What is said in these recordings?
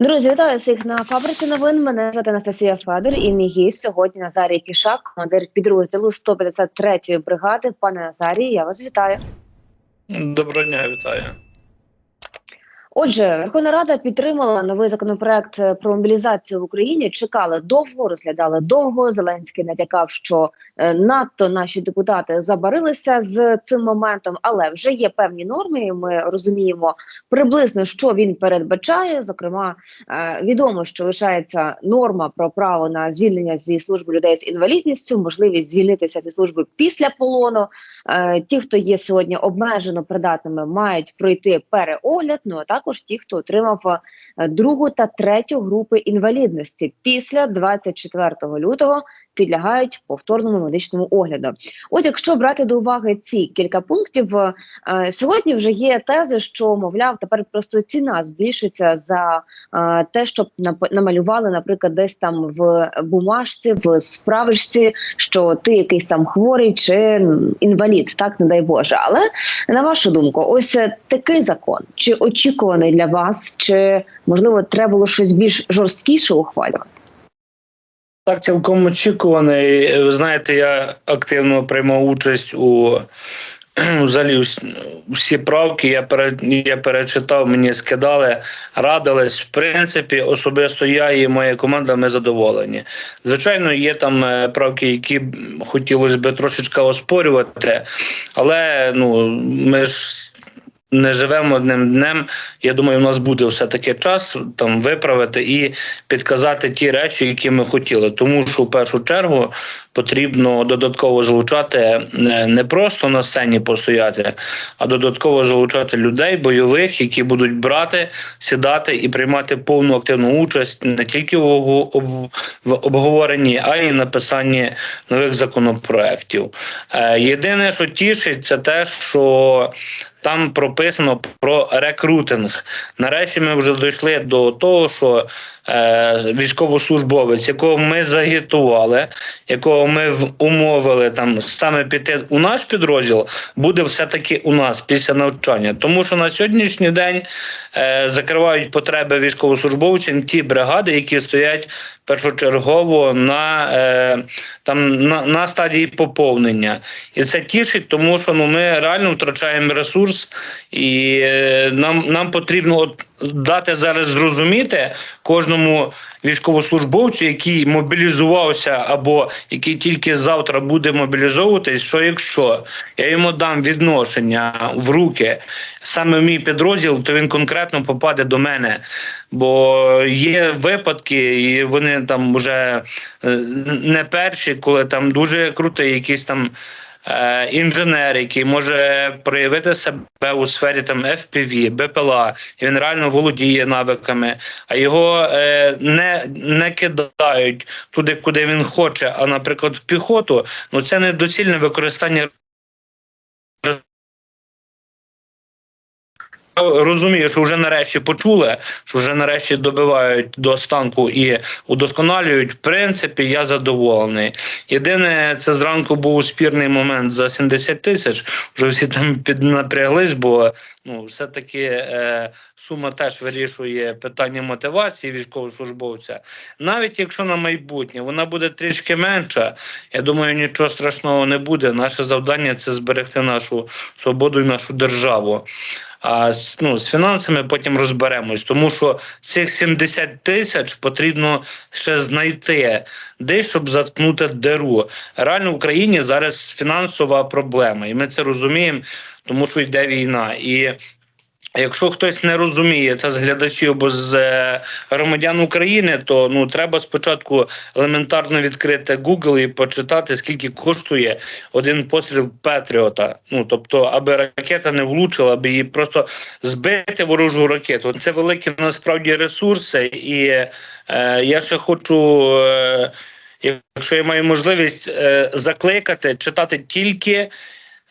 Друзі, вітаю всіх на фабриці новин. Мене звати Анастасія Федор і мій гість сьогодні Назарій Кішак, командир підрозділу 153-ї бригади. Пане Назарій, я вас вітаю. Доброго дня, вітаю. Отже, Верховна Рада підтримала новий законопроект е, про мобілізацію в Україні. Чекали довго, розглядали довго. Зеленський натякав, що е, надто наші депутати забарилися з цим моментом, але вже є певні норми. і Ми розуміємо приблизно, що він передбачає. Зокрема, е, відомо, що лишається норма про право на звільнення зі служби людей з інвалідністю, можливість звільнитися зі служби після полону. Ті, хто є сьогодні обмежено придатними, мають пройти переогляд. Ну а також ті, хто отримав е, другу та третю групи інвалідності після 24 лютого. Підлягають повторному медичному огляду. Ось, якщо брати до уваги ці кілька пунктів, е, сьогодні вже є тези, що мовляв, тепер просто ціна збільшиться за е, те, щоб намалювали, наприклад, десь там в бумажці, в справочці, що ти якийсь там хворий чи інвалід, так не дай Боже. Але на вашу думку, ось такий закон чи очікуваний для вас, чи можливо треба було щось більш жорсткіше ухвалювати? Так, цілком очікуваний. Ви знаєте, я активно приймав участь у взагалі всі правки. Я пере, я перечитав, мені скидали, радились. В принципі, особисто я і моя команда ми задоволені. Звичайно, є там е, правки, які хотілося б трошечки оспорювати, але ну ми ж. Не живемо одним днем. Я думаю, у нас буде все таки час там виправити і підказати ті речі, які ми хотіли. Тому що в першу чергу потрібно додатково залучати е, не просто на сцені постояти, а додатково залучати людей бойових, які будуть брати, сідати і приймати повну активну участь не тільки в обговоренні, а й написанні нових законопроєктів. Е, Єдине, що тішить, це те, що там прописано про рекрутинг. Нарешті ми вже дійшли до того, що військовослужбовець, якого ми загітували, якого ми умовили там саме піти у наш підрозділ, буде все-таки у нас після навчання. Тому що на сьогоднішній день е, закривають потреби військовослужбовців ті бригади, які стоять першочергово на, е, там, на, на стадії поповнення. І це тішить, тому що ну, ми реально втрачаємо ресурс, і е, нам, нам потрібно от дати зараз зрозуміти кожному військовослужбовцю, який мобілізувався або який тільки завтра буде мобілізовуватись, що якщо я йому дам відношення в руки саме в мій підрозділ, то він конкретно попаде до мене. Бо є випадки, і вони там вже е, не перші, коли там дуже крутий якийсь там. Е, Інженер, який може проявити себе у сфері там FPV, БПЛА, і він реально володіє навиками, а його е, не, не кидають туди, куди він хоче, а наприклад, в піхоту, ну це недоцільне використання розумію, що вже нарешті почули, що вже нарешті добивають до останку і удосконалюють. В принципі, я задоволений. Єдине, це зранку був спірний момент за 70 тисяч. Вже всі там піднапряглись, бо ну все-таки е, сума теж вирішує питання мотивації військовослужбовця. Навіть якщо на майбутнє вона буде трішки менша, я думаю, нічого страшного не буде. Наше завдання це зберегти нашу свободу і нашу державу. А з, ну, з фінансами потім розберемось, тому що цих 70 тисяч потрібно ще знайти, десь, щоб заткнути диру. Реально в Україні зараз фінансова проблема, і ми це розуміємо, тому що йде війна. І Якщо хтось не розуміє це з глядачів або з е, громадян України, то ну треба спочатку елементарно відкрити Google і почитати, скільки коштує один постріл Петріота. Ну тобто, аби ракета не влучила, аби її просто збити ворожу ракету. Це великі насправді ресурси, і е, я ще хочу. Е, Якщо я маю можливість е, закликати читати тільки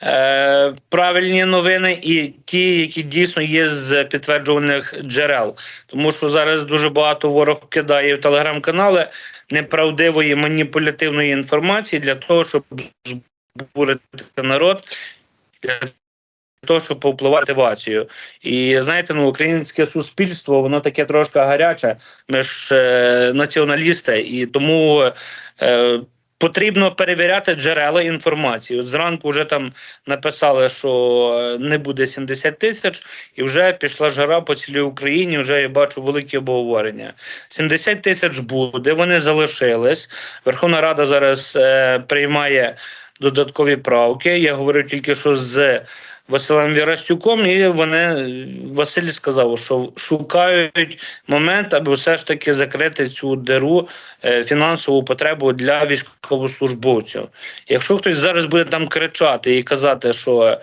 е, правильні новини і ті, які дійсно є з підтверджуваних джерел, тому що зараз дуже багато ворог кидає в телеграм-канали неправдивої маніпулятивної інформації для того, щоб збурити народ. Для того, щоб повпливати мотивацію. І знаєте, ну українське суспільство, воно таке трошки гаряче. Ми ж е, націоналісти, і тому. Е, Потрібно перевіряти джерела інформації. От зранку вже там написали, що не буде 70 тисяч, і вже пішла жара по цілій Україні. Вже я бачу великі обговорення. 70 тисяч буде, вони залишились. Верховна Рада зараз е, приймає додаткові правки. Я говорю тільки що з Василем Вірастюком, і вони Василь сказав, що шукають момент, аби все ж таки закрити цю диру е, фінансову потребу для військовослужбовців. Якщо хтось зараз буде там кричати і казати, що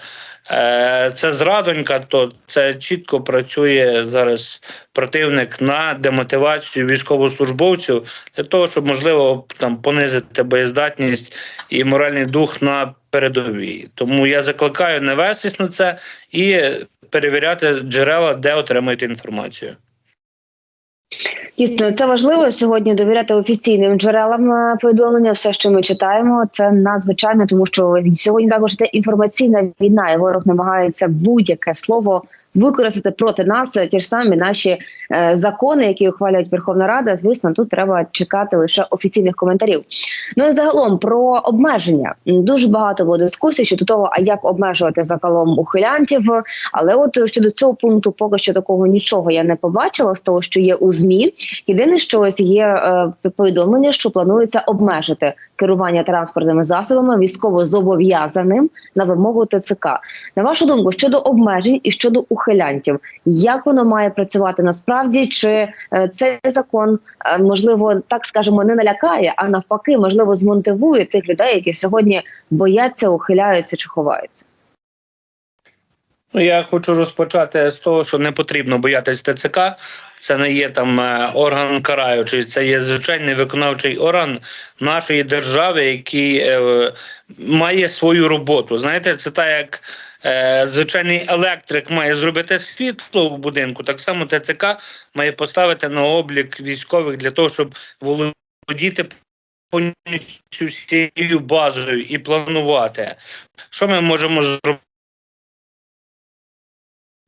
е, це зрадонька, то це чітко працює зараз противник на демотивацію військовослужбовців для того, щоб можливо там понизити боєздатність і моральний дух на передовій. Тому я закликаю не вестись на це і перевіряти джерела, де отримуєте інформацію. Дійсно, це важливо сьогодні довіряти офіційним джерелам е, повідомлення. Все, що ми читаємо, це надзвичайно, тому що сьогодні також йде інформаційна війна, і ворог намагається будь-яке слово використати проти нас. Ті ж самі наші е, закони, які ухвалюють Верховна Рада. Звісно, тут треба чекати лише офіційних коментарів. Ну і загалом про обмеження дуже багато було дискусій щодо того, а як обмежувати загалом ухилянтів. Але от щодо цього пункту, поки що такого нічого я не побачила з того, що є у змі. Єдине, що ось є е, повідомлення, що планується обмежити керування транспортними засобами військово зобов'язаним на вимогу ТЦК. На вашу думку, щодо обмежень і щодо ухилянтів, як воно має працювати насправді? Чи е, цей закон е, можливо так скажемо не налякає, а навпаки, можливо, змотивує тих людей, які сьогодні бояться, ухиляються чи ховаються? Ну, я хочу розпочати з того, що не потрібно боятись ТЦК. Це не є там е, орган караючий, це є звичайний виконавчий орган нашої держави, який е, має свою роботу. Знаєте, це так як звичайний електрик має зробити світло в будинку. Так само ТЦК має поставити на облік військових для того, щоб володіти повністю всією базою і планувати. Що ми можемо зробити?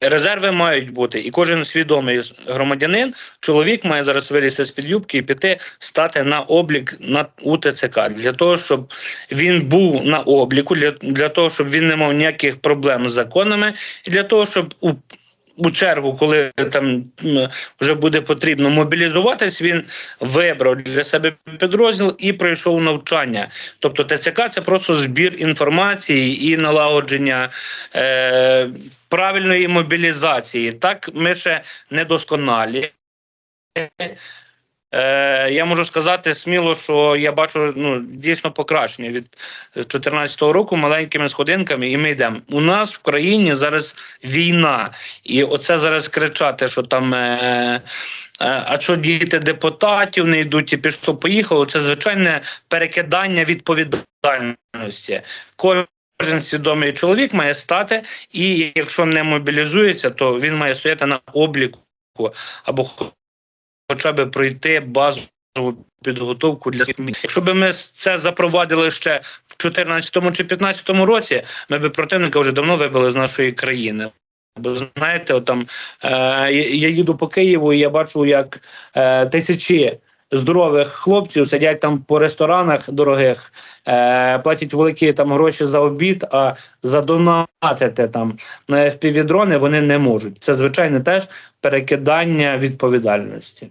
Резерви мають бути, і кожен свідомий громадянин, чоловік має зараз вилізти з під юбки і піти стати на облік на УТЦК. Для того, щоб він був на обліку, для, для того, щоб він не мав ніяких проблем з законами, і для того, щоб у у чергу, коли там вже буде потрібно мобілізуватись, він вибрав для себе підрозділ і пройшов навчання. Тобто ТЦК це просто збір інформації і налагодження е, правильної мобілізації. Так, ми ще недосконалі. Е, я можу сказати сміло, що я бачу ну, дійсно покращення від 2014 року маленькими сходинками, і ми йдемо. У нас в країні зараз війна, і оце зараз кричати, що там. Е, е, а що діти депутатів не йдуть і пішло, поїхало, це звичайне перекидання відповідальності. Кожен свідомий чоловік має стати, і якщо не мобілізується, то він має стояти на обліку або хоча б пройти базову підготовку для. Якщо б ми це запровадили ще в 2014 чи 2015 році, ми б противника вже давно вибили з нашої країни. Бо знаєте, от там е, я їду по Києву, і я бачу, як е, тисячі здорових хлопців сидять там по ресторанах дорогих, е, платять великі там гроші за обід, а задонатити там на FPV-дрони вони не можуть. Це звичайно теж перекидання відповідальності.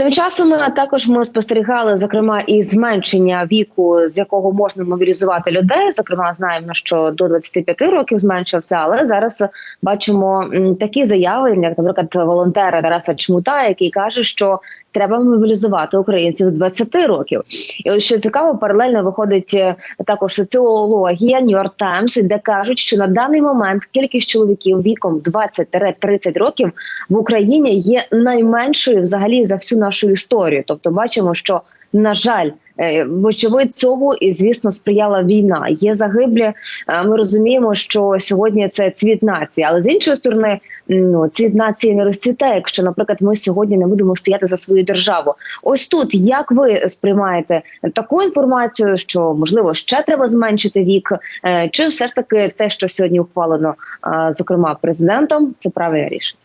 Тим часом е, також ми спостерігали зокрема і зменшення віку, з якого можна мобілізувати людей. Зокрема, знаємо, що до 25 років зменшився, але зараз бачимо такі заяви, як, наприклад, волонтера Тараса Чмута, який каже, що треба мобілізувати українців з 20 років. І от що цікаво, паралельно виходить е, також соціологія York Times, де кажуть, що на даний момент кількість чоловіків віком 20-30 років в Україні є найменшою взагалі за всю нашу історію. Тобто, бачимо, що на жаль. е, Вочевидь, цьому і звісно сприяла війна. Є загиблі. Е, Ми розуміємо, що сьогодні це цвіт нації, але з іншої сторони, ну, ці нації не розцвітає, якщо, наприклад, ми сьогодні не будемо стояти за свою державу. Ось тут як ви сприймаєте таку інформацію, що можливо ще треба зменшити вік, е, чи все ж таки те, що сьогодні ухвалено, зокрема президентом, це правильне рішення?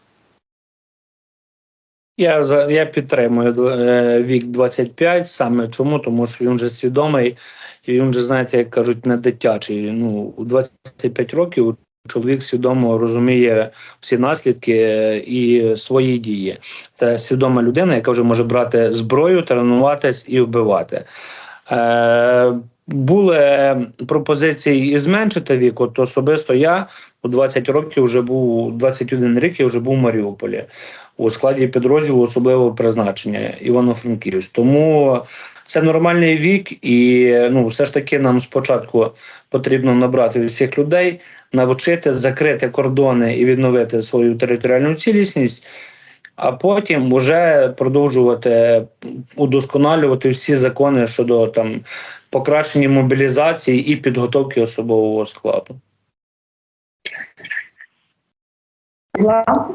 Я я підтримую е, вік 25, саме чому? Тому що він вже свідомий і він вже, знаєте, як кажуть, не дитячий. Ну, у 25 років чоловік свідомо розуміє всі наслідки е, і свої дії. Це свідома людина, яка вже може брати зброю, тренуватись і вбивати. Е, були пропозиції і зменшити вік. От особисто я у 20 років вже був 21 рік. Я вже був у Маріуполі у складі підрозділу особливого призначення Івано-Франківськ. Тому це нормальний вік, і ну все ж таки нам спочатку потрібно набрати всіх людей, навчити закрити кордони і відновити свою територіальну цілісність. А потім вже продовжувати удосконалювати всі закони щодо там покращення мобілізації і підготовки особового складу.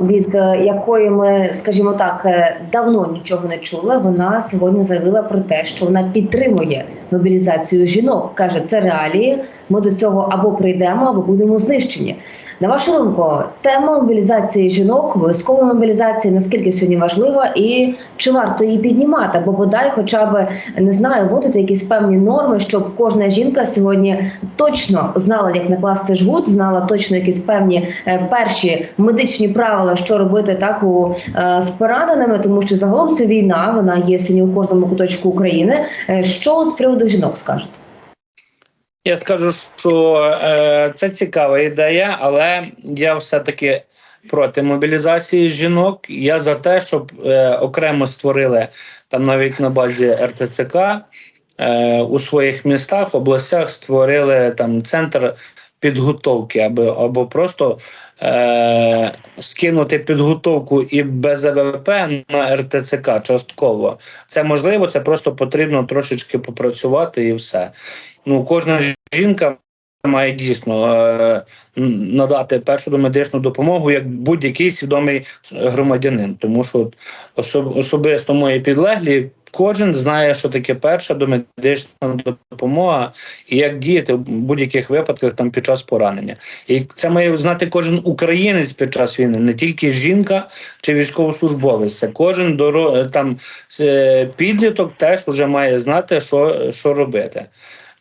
Від е, якої ми, скажімо так, е, давно нічого не чули. Вона сьогодні заявила про те, що вона підтримує мобілізацію жінок. каже, це реалії. Ми до цього або прийдемо, або будемо знищені. На вашу думку, тема мобілізації жінок, обов'язкової мобілізації, наскільки сьогодні важлива, і чи варто її піднімати? Або бодай, хоча б не знаю, вводити якісь певні норми, щоб кожна жінка сьогодні точно знала, як накласти жгут, знала точно якісь певні е, перші медичні правила, що робити так у е, з пораненими, тому що загалом це війна, вона є сьогодні у кожному куточку України. Е, що з приводу жінок скажете? Я скажу, що е, це цікава ідея, але я все-таки проти мобілізації жінок. Я за те, щоб е, окремо створили там навіть на базі РТЦК е, у своїх містах, областях створили там центр підготовки, або, або просто е, скинути підготовку і без АВП на РТЦК частково. Це можливо, це просто потрібно трошечки попрацювати і все. Ну, кожна жінка має дійсно е, надати першу медичну допомогу як будь-який свідомий громадянин, тому що особ, особисто мої підлеглі. Кожен знає, що таке перша домедична допомога і як діяти в будь-яких випадках там під час поранення. І це має знати кожен українець під час війни, не тільки жінка чи військовослужбовець. Це кожен доро... там е, підліток теж вже має знати, що, що робити.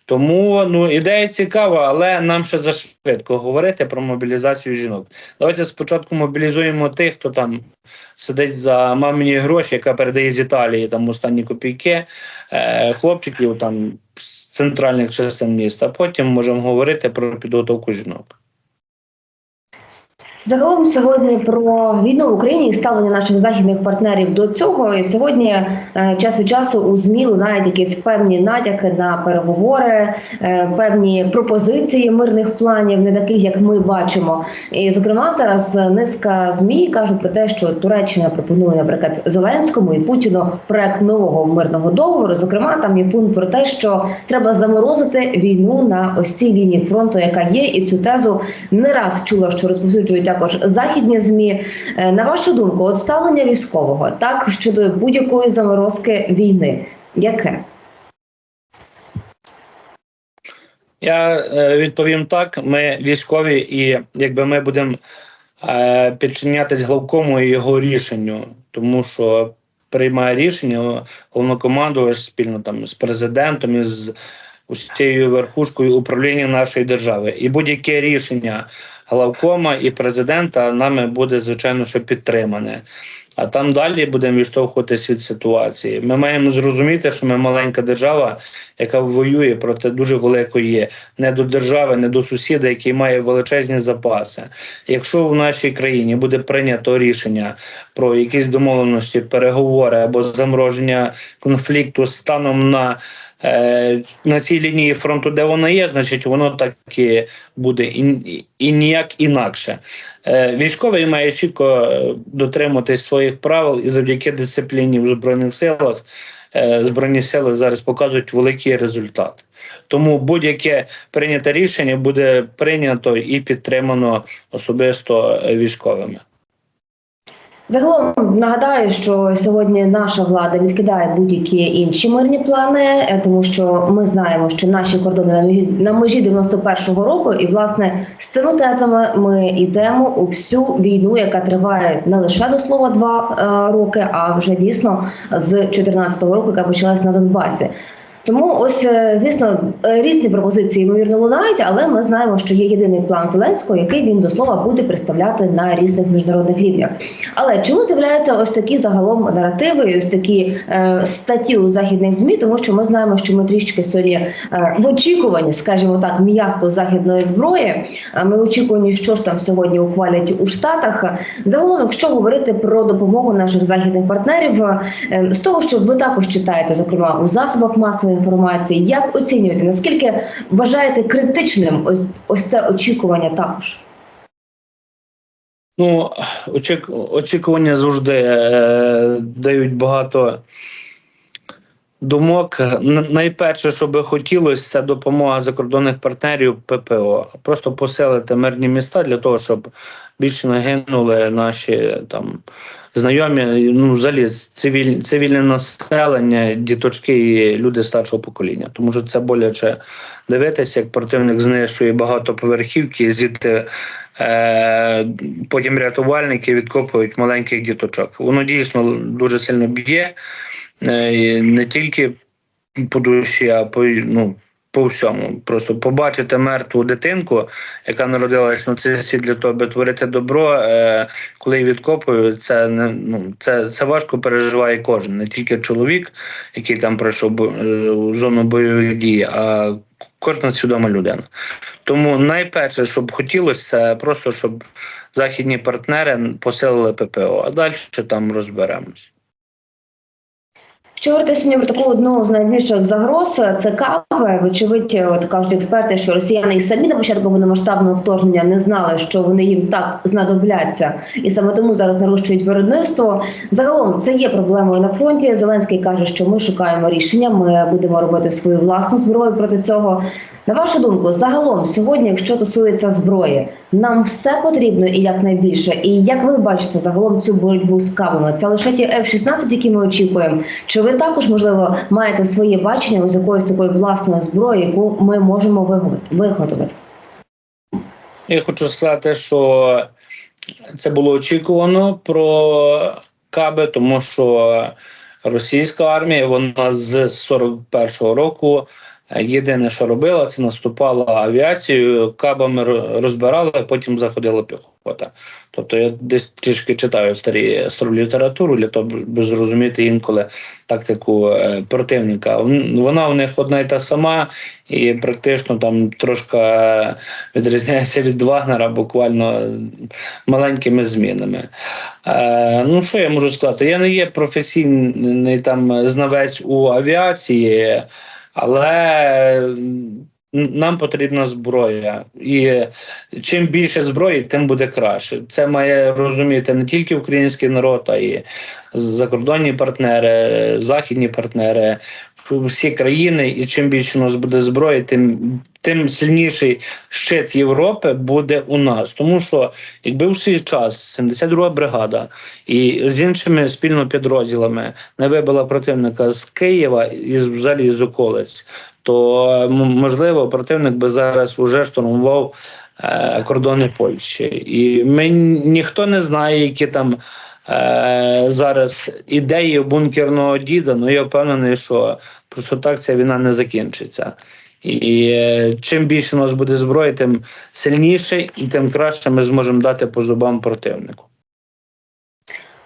Тому ну ідея цікава, але нам ще зашвидко говорити про мобілізацію жінок. Давайте спочатку мобілізуємо тих, хто там сидить за мамині гроші, яка передає з Італії там останні копійки, е, хлопчиків там з центральних частин міста. Потім можемо говорити про підготовку жінок. Загалом сьогодні про війну в Україні і ставлення наших західних партнерів до цього. І сьогодні е, час від часу у змі лунають якісь певні натяки на переговори, е, певні пропозиції мирних планів, не таких, як ми бачимо. І зокрема, зараз низка змі кажуть про те, що Туреччина пропонує, наприклад, Зеленському і Путіну проект нового мирного договору. Зокрема, там є пункт про те, що треба заморозити війну на ось цій лінії фронту, яка є, і цю тезу не раз чула, що розповсюджують також західні змі. Е, На вашу думку, от ставлення військового так щодо будь-якої заморозки війни, яке? Я е, відповім так: ми військові, і якби ми будемо е, підчинятись главкому і його рішенню, тому що приймає рішення головнокомандувач спільно там з президентом і з усією верхушкою управління нашої держави. І будь-яке рішення главкома і президента нами буде звичайно що підтримане. А там далі будемо відштовхуватись від ситуації. Ми маємо зрозуміти, що ми маленька держава, яка воює проти дуже великої не до держави, не до сусіда, який має величезні запаси. Якщо в нашій країні буде прийнято рішення про якісь домовленості, переговори або замороження конфлікту станом на на цій лінії фронту, де воно є, значить воно так і буде і, і ніяк інакше. Е, Військовий має чітко е, дотримуватись своїх правил і завдяки дисципліні в збройних силах. е, Збройні сили зараз показують великий результат. Тому будь-яке прийняте рішення буде прийнято і підтримано особисто е, військовими. Загалом нагадаю, що сьогодні наша влада відкидає будь-які інші мирні плани, е, тому що ми знаємо, що наші кордони на межі на межі 91-го року, і власне з цими тезами ми йдемо у всю війну, яка триває не лише до слова два е, роки, а вже дійсно з 14-го року, яка почалась на Донбасі. Тому ось е, звісно е, різні пропозиції ймовірно лунають, але ми знаємо, що є єдиний план Зеленського, який він до слова буде представляти на різних міжнародних рівнях. Але чому з'являються ось такі загалом наративи, ось такі е, статті у західних змі? Тому що ми знаємо, що ми трішки сьогодні е, в очікуванні, скажімо так, м'яко західної зброї. Е, Ми в очікуванні, що ж там сьогодні ухвалять у Штатах. Загалом, якщо говорити про допомогу наших західних партнерів, е, з того, що ви також читаєте, зокрема у засобах масової інформації, як оцінюєте, наскільки вважаєте критичним ось ось це очікування також? Ну, очік... очікування завжди е, дають багато думок. Найперше, що би хотілося, це допомога закордонних партнерів ППО. Просто поселити мирні міста для того, щоб більше не гинули наші там знайомі, ну, взагалі цивіль... цивільне населення, діточки і люди старшого покоління. Тому що це боляче дивитися, як противник знищує багатоповерхівки, звідти Е, потім рятувальники відкопують маленьких діточок. Воно дійсно дуже сильно б'є е, не тільки по душі, а по, ну, по всьому. Просто побачити мертву дитинку, яка народилась на цей світ для того, аби творити добро, е, коли її відкопують, це не ну це, це важко переживає кожен, не тільки чоловік, який там пройшов бо- е, зону бойових дій, а кожна свідома людина. Тому найперше, що б хотілося, це просто щоб західні партнери посилили ППО, а далі там розберемось. Що говорити сьогодні про таку одну з найбільших загроз це кави. Вочевидь, от кажуть експерти, що росіяни і самі на початку повномасштабного вторгнення не знали, що вони їм так знадобляться, і саме тому зараз нарощують виробництво. Загалом це є проблемою на фронті. Зеленський каже, що ми шукаємо рішення. Ми будемо робити свою власну зброю проти цього. На вашу думку, загалом сьогодні, якщо стосується зброї, нам все потрібно і якнайбільше. І як ви бачите загалом цю боротьбу з кабами? Це лише ті F-16, які ми очікуємо. Чи ви також можливо маєте своє бачення ось якоїсь такої власної зброї, яку ми можемо виготовити? Я хочу сказати, що це було очікувано про каби, тому що російська армія вона з 41-го року єдине, що робила, це наступала авіацією, кабами ро- розбирала, а потім заходила піхота. Тобто я десь трішки читаю старі стару літературу для того, щоб зрозуміти інколи тактику е, противника. Вона у них одна й та сама, і практично там трошки е, відрізняється від Вагнера буквально маленькими змінами. Е, ну що я можу сказати? Я не є професійний там знавець у авіації, але нам потрібна зброя. І чим більше зброї, тим буде краще. Це має розуміти не тільки український народ, а й закордонні партнери, західні партнери, всі країни. І чим більше у нас буде зброї, тим, тим сильніший щит Європи буде у нас. Тому що якби у свій час 72-га бригада і з іншими спільно підрозділами не вибила противника з Києва і взагалі з околиць, то можливо противник би зараз вже штурмував е, кордони Польщі. І ми ніхто не знає, які там. Е, зараз ідеї бункерного діда, ну я впевнений, що просто так ця війна не закінчиться. І е, чим більше у нас буде зброї, тим сильніше і тим краще ми зможемо дати по зубам противнику.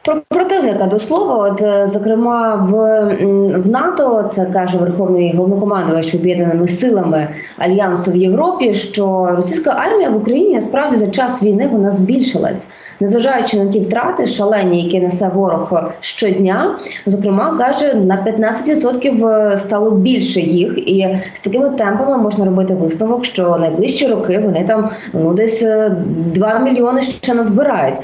Про противника до слова, от е, зокрема в, в НАТО, це каже Верховний головнокомандувач об'єднаними силами альянсу в Європі, що російська армія в Україні насправді за час війни вона збільшилась, незважаючи на ті втрати шалені, які несе ворог щодня. Зокрема, каже на 15% стало більше їх, і з такими темпами можна робити висновок, що найближчі роки вони там ну десь е, 2 мільйони ще назбирають.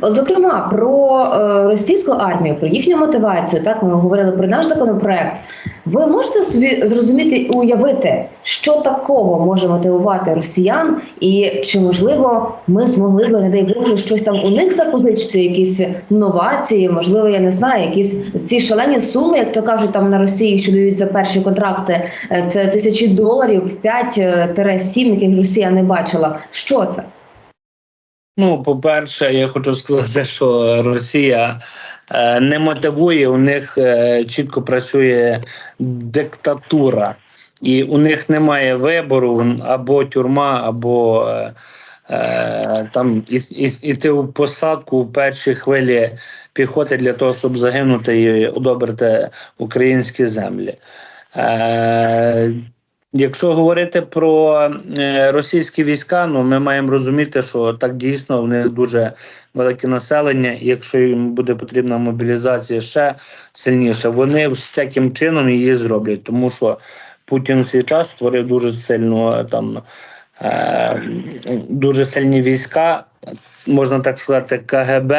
От, зокрема, про е, е, російську армію, про їхню мотивацію, так ми говорили про наш законопроект. Ви можете собі зрозуміти і уявити, що такого може мотивувати росіян, і чи можливо ми змогли би, не дай Боже, щось там у них запозичити, якісь новації, можливо, я не знаю, якісь ці шалені суми, як то кажуть, там на Росії, що дають за перші контракти, е, це тисячі доларів, 5-7, яких Росія не бачила. Що це? Ну, по-перше, я хочу сказати, що Росія е, не мотивує, у них е, чітко працює диктатура, і у них немає вибору або тюрма, або е, е, там іти у посадку у першій хвилі піхоти для того, щоб загинути і одобрити українські землі. Е, Якщо говорити про е, російські війська, ну ми маємо розуміти, що так дійсно в них дуже велике населення. Якщо їм буде потрібна мобілізація ще сильніше, вони всяким чином її зроблять, тому що Путін в свій час створив дуже сильну е, там е, дуже сильні війська, можна так сказати, КГБ.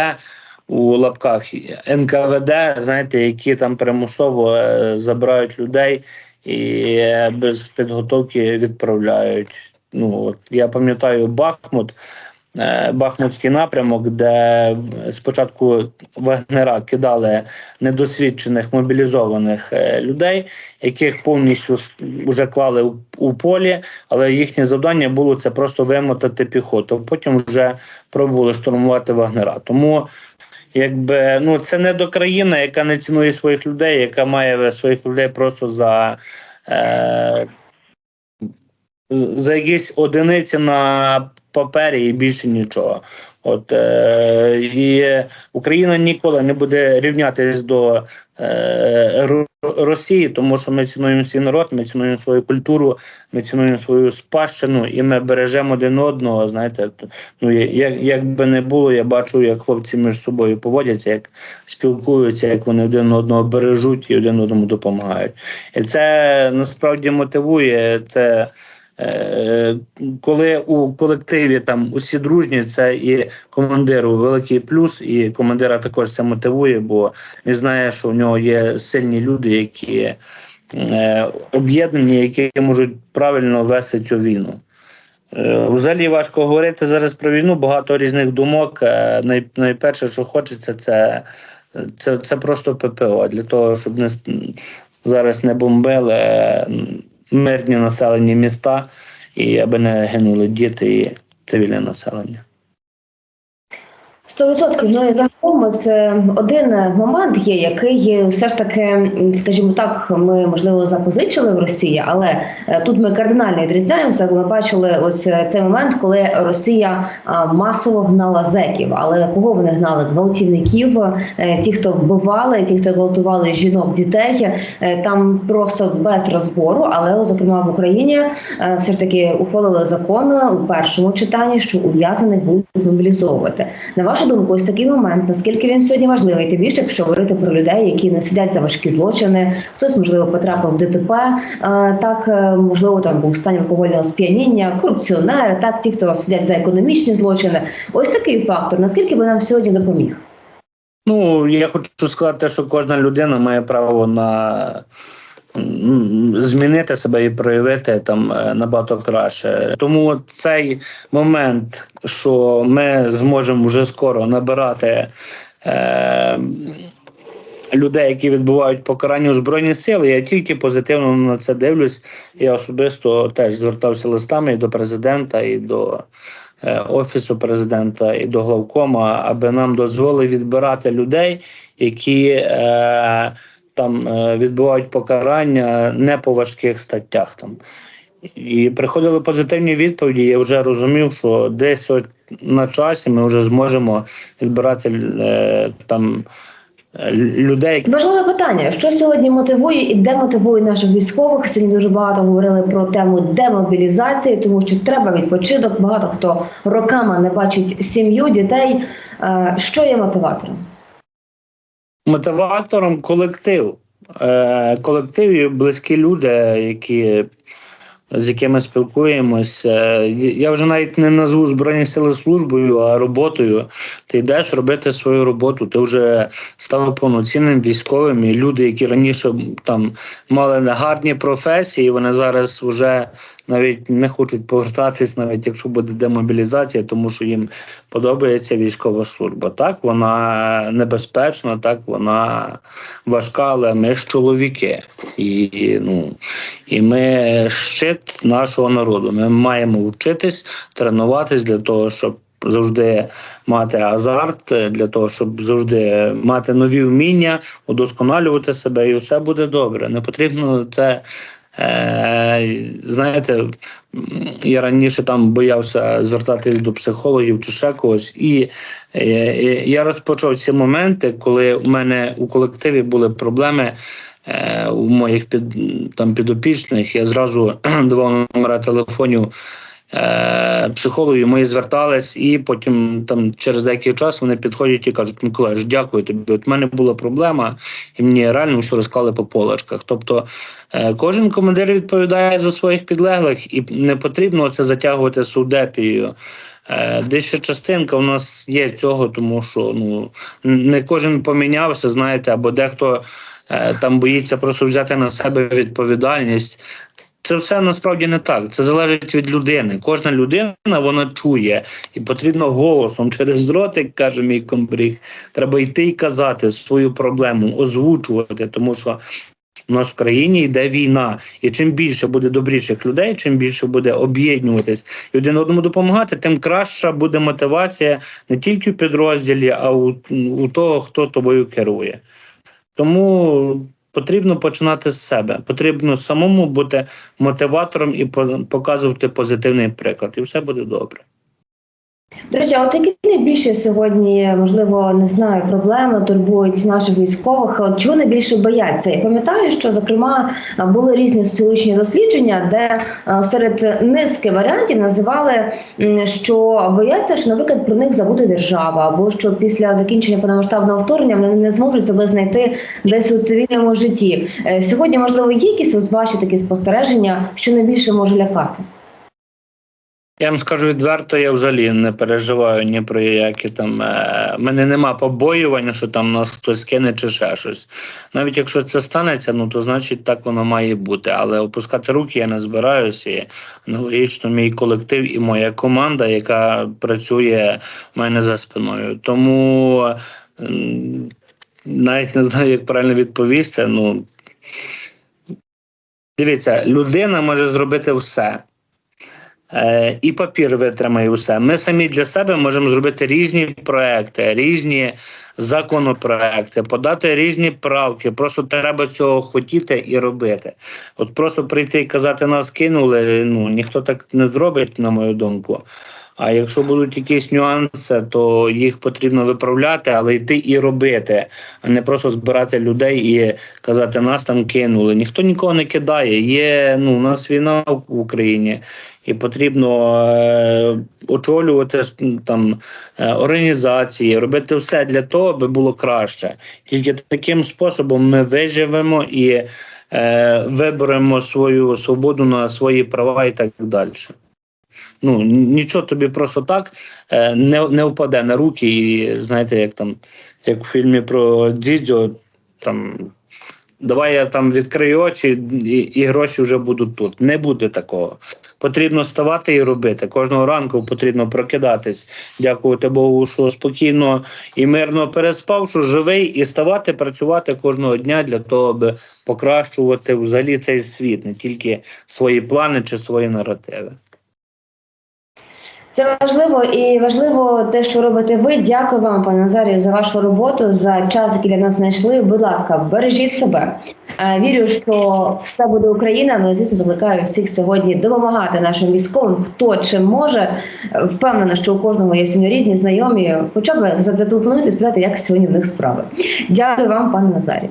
У лапках НКВД, знаєте, які там примусово забирають людей і е, без підготовки відправляють. Ну от я пам'ятаю Бахмут, е, Бахмутський напрямок, де спочатку вагнера кидали недосвідчених мобілізованих е, людей, яких повністю вже клали у, у полі, але їхнє завдання було це просто вимотати піхоту. Потім вже пробували штурмувати вагнера. Тому якби ну це не до країни, яка не цінує своїх людей, яка має своїх людей просто за, е, за якісь одиниці на папері і більше нічого. От е, і Україна ніколи не буде рівнятись до е, Росії, тому що ми цінуємо свій народ, ми цінуємо свою культуру, ми цінуємо свою спадщину, і ми бережемо один одного. Знаєте, ну як, як би не було, я бачу, як хлопці між собою поводяться, як спілкуються, як вони один одного бережуть і один одному допомагають. І це насправді мотивує. Це коли у колективі там усі дружні, це і командиру великий плюс, і командира також це мотивує, бо він знає, що в нього є сильні люди, які е, об'єднані, які можуть правильно вести цю війну. Е, Взагалі важко говорити зараз про війну, багато різних думок. Е, Най, найперше, що хочеться, це, це, це просто ППО для того, щоб не зараз не бомбили е, мирні населені міста, і аби не гинули діти і цивільне населення. Сто відсотків. Ну і загалом ось е, один момент є, який все ж таки, скажімо так, ми можливо запозичили в Росії, але е, тут ми кардинально відрізняємося. Ми бачили ось е, цей момент, коли Росія масово гнала зеків. Але кого вони гнали? Гвалтівників, е, ті, хто вбивали, ті, хто гвалтували жінок, дітей, там просто без розбору. Але зокрема в Україні все ж таки ухвалили закон у першому читанні, що ув'язаних будуть мобілізовувати. На вашу думку, ось такий момент, наскільки він сьогодні важливий, тим більше, якщо говорити про людей, які не сидять за важкі злочини, хтось можливо потрапив в ДТП, е, так е, можливо там був в стані алкогольного сп'яніння, корупціонери, так ті, хто сидять за економічні злочини. Ось такий фактор. Наскільки би нам сьогодні допоміг? Ну, я хочу сказати, що кожна людина має право на змінити себе і проявити там е, набагато краще. Тому цей момент, що ми зможемо вже скоро набирати. Е- Людей, які відбувають покарання у збройні сили, я тільки позитивно на це дивлюсь. Я особисто теж звертався листами і до президента, і до е, офісу президента, і до главкома, аби нам дозволили відбирати людей, які е, там е, відбувають покарання не по важких статтях. Там і приходили позитивні відповіді. Я вже розумів, що десь от на часі ми вже зможемо відбирати е, там е, людей, Важливе питання: що сьогодні мотивує і демотивує наших військових? Сьогодні дуже багато говорили про тему демобілізації, тому що треба відпочинок. Багато хто роками не бачить сім'ю, дітей. Що є мотиватором? Мотиватором колектив. Е, колектив і близькі люди, які з якими спілкуємось. Е, Я вже навіть не назву Збройні сили службою, а роботою. Ти йдеш робити свою роботу, ти вже став повноцінним військовим. І люди, які раніше там мали гарні професії, вони зараз вже навіть не хочуть повертатись, навіть якщо буде демобілізація, тому що їм подобається військова служба. Так, вона небезпечна, так вона важка, але ми ж чоловіки. І, ну, і ми щит нашого народу. Ми маємо вчитись, тренуватись для того, щоб завжди мати азарт, для того, щоб завжди мати нові вміння, удосконалювати себе, і все буде добре. Не потрібно це. Е, знаєте, я раніше там боявся звертатись до психологів чи ще когось, і е, е, я розпочав ці моменти, коли у мене у колективі були проблеми у моїх під, там підопічних. Я зразу давав номера телефонів е, мої звертались, і потім там через деякий час вони підходять і кажуть: Миколаївич, дякую тобі. От в мене була проблема, і мені реально все розклали по полочках. Тобто е, кожен командир відповідає за своїх підлеглих, і не потрібно це затягувати судепією. Е, Дещо частинка у нас є цього, тому що ну не кожен помінявся, знаєте, або дехто е, там боїться просто взяти на себе відповідальність. Це все насправді не так. Це залежить від людини. Кожна людина вона чує, і потрібно голосом через ротик, каже мій комбріг. Треба йти і казати свою проблему, озвучувати, тому що у нас в країні йде війна, і чим більше буде добріших людей, чим більше буде об'єднуватись і один одному допомагати, тим краща буде мотивація не тільки в підрозділі, а у, у того, хто тобою керує. Тому потрібно починати з себе. Потрібно самому бути мотиватором і по- показувати позитивний приклад, і все буде добре. До речі, от які найбільше сьогодні, можливо, не знаю, проблеми турбують наших військових? От чого найбільше бояться? Я пам'ятаю, що зокрема були різні соціологічні дослідження, де е, серед низки варіантів називали, що бояться, що, наприклад, про них забуде держава, або що після закінчення повномасштабного вторгнення вони не зможуть себе знайти десь у цивільному житті. Е, Сьогодні, можливо, є якісь ваші такі спостереження, що найбільше може лякати? Я вам скажу відверто, я взагалі не переживаю ні про які там. Е, мене нема побоювання, що там нас хтось кине чи ще щось. Навіть якщо це станеться, ну то значить так воно має бути. Але опускати руки я не збираюся. І аналогічно мій колектив і моя команда, яка працює в мене за спиною. Тому м, навіть не знаю, як правильно відповісти. Ну дивіться, людина може зробити все. Е, і папір витримає усе. Ми самі для себе можемо зробити різні проекти, різні законопроекти, подати різні правки. Просто треба цього хотіти і робити. От просто прийти і казати, нас кинули. Ну ніхто так не зробить, на мою думку. А якщо будуть якісь нюанси, то їх потрібно виправляти, але йти і робити, а не просто збирати людей і казати, нас там кинули. Ніхто нікого не кидає. Є ну у нас війна в Україні і потрібно е, очолювати там е, організації, робити все для того, аби було краще. Тільки таким способом ми виживемо і е, виберемо свою свободу на свої права і так далі. Ну нічого тобі просто так е, не, не впаде на руки, і знаєте, як там, як в фільмі про Дідьо, там давай я там відкрию очі, і, і гроші вже будуть тут. Не буде такого. Потрібно вставати і робити. Кожного ранку потрібно прокидатись. Дякувати Богу, що спокійно і мирно переспав, що живий, і ставати, працювати кожного дня для того, аби покращувати взагалі цей світ, не тільки свої плани чи свої наративи. Це важливо і важливо те, що робите ви. Дякую вам, пане Назарію, за вашу роботу, за час, який для нас знайшли. Будь ласка, бережіть себе. Е, Вірю, що все буде Україна. І звісно, закликаю всіх сьогодні допомагати нашим військовим, хто чим може. Впевнена, що у кожного є сьогодні рідні, знайомі. Хоча б зателефонуйте, спитати, як сьогодні в них справи. Дякую вам, пане Назарію.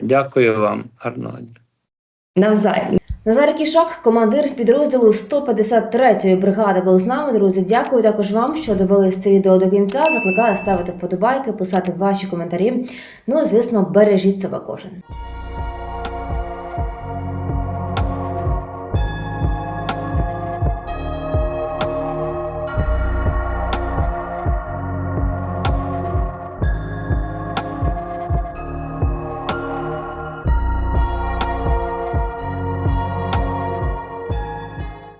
Дякую вам, гарного дня. Навзаєм. Назар Кішак, командир підрозділу 153-ї бригади, був з нами. Друзі, дякую також вам, що дивились це відео до кінця. Закликаю ставити вподобайки, писати ваші коментарі. Ну звісно, бережіть себе кожен.